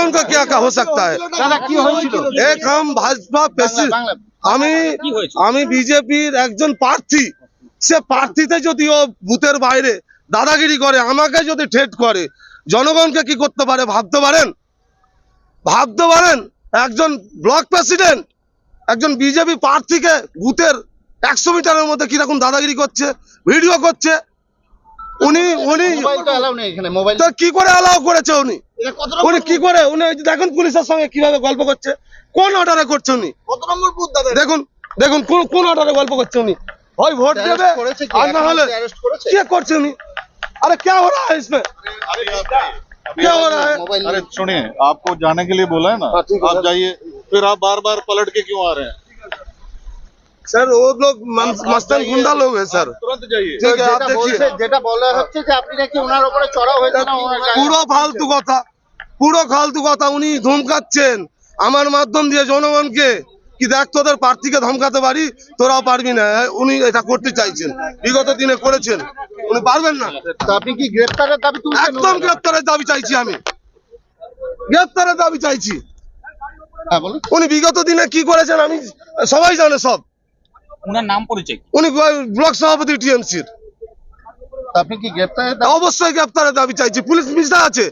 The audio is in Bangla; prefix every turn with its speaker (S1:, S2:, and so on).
S1: उनका क्या क्या हो सकता है
S2: দাদা কি হয়েছিল
S1: एक हम भाजपा पेशी
S2: বাংলা
S1: আমি
S3: কি হয়েছে?
S1: আমি বিজেপির একজন প্রার্থী সে প্রার্থীতে যদি ও বুথের বাইরে দাদাগিরি করে আমাকে যদি ঠেট করে জনগণকে কি করতে পারে ভাবতে পারেন ভাবতে পারেন একজন ব্লক প্রেসিডেন্ট একজন বিজেপি প্রার্থীকে বুথের একশো মিটারের মধ্যে কিরকম দাদাগিরি করছে ভিডিও করছে উনি উনি
S2: মোবাইল তো অ্যালাউ নেই এখানে মোবাইল
S1: তো কি করে অ্যালাউ করেছে উনি
S2: এটা কত
S1: উনি কি করে উনি ওই যে দেখুন পুলিশের সঙ্গে কিভাবে গল্প করছে কোন অর্ডারে করছে উনি
S2: কত নম্বর বুথ দাদা
S1: দেখুন দেখুন কোন কোন অর্ডারে গল্প করছে উনি হয় ভোট দেবে
S2: করেছে কি
S1: আর না হলে
S2: অ্যারেস্ট করেছে
S1: কে করছে উনি अरे क्या हो रहा है इसमें क्या हो रहा है
S2: মোবাইল
S4: अरे सुनिए आपको जाने के लिए बोला है ना
S2: हाँ, ठीक है,
S4: आप
S2: सर।
S4: जाइए फिर आप बार बार पलट के क्यों आ रहे हैं
S1: सर वो लोग मं- मस्तन गुंडा लोग हैं सर
S4: तुरंत जाइए
S1: ठीक है आप
S2: যেটা
S1: देखिए
S2: বলছে যেটা বলা হচ্ছে যে আপনি নাকি ওনার উপরে চড়া হয়েছে না ওনার গায়ে-
S1: পুরো ফালতু কথা পুরো ফালতু কথা উনি ধমকাচ্ছেন আমার মাধ্যম দিয়ে জনগণকে কি দেখ তোদের প্রার্থীকে ধমকাতে পারি তোরাও পারবি না উনি এটা করতে চাইছেন বিগত দিনে করেছেন উনি পারবেন না
S2: তো আপনি কি গ্রেফতারের দাবি তুলছেন
S1: একদম গ্রেপ্তারের দাবি চাইছি আমি গ্রেপ্তারের দাবি চাইছি
S2: হ্যাঁ বলুন
S1: উনি বিগত দিনে কি করেছেন আমি সবাই জানে সব
S3: ওনার নাম পরিচয় কি?
S1: উনি ব্লক সভাপতি টিএমসির।
S2: এর আপনি কি গ্রেফতার
S1: অবশ্যই গ্রেপ্তারের দাবি চাইছি। পুলিশ মিশা আছে।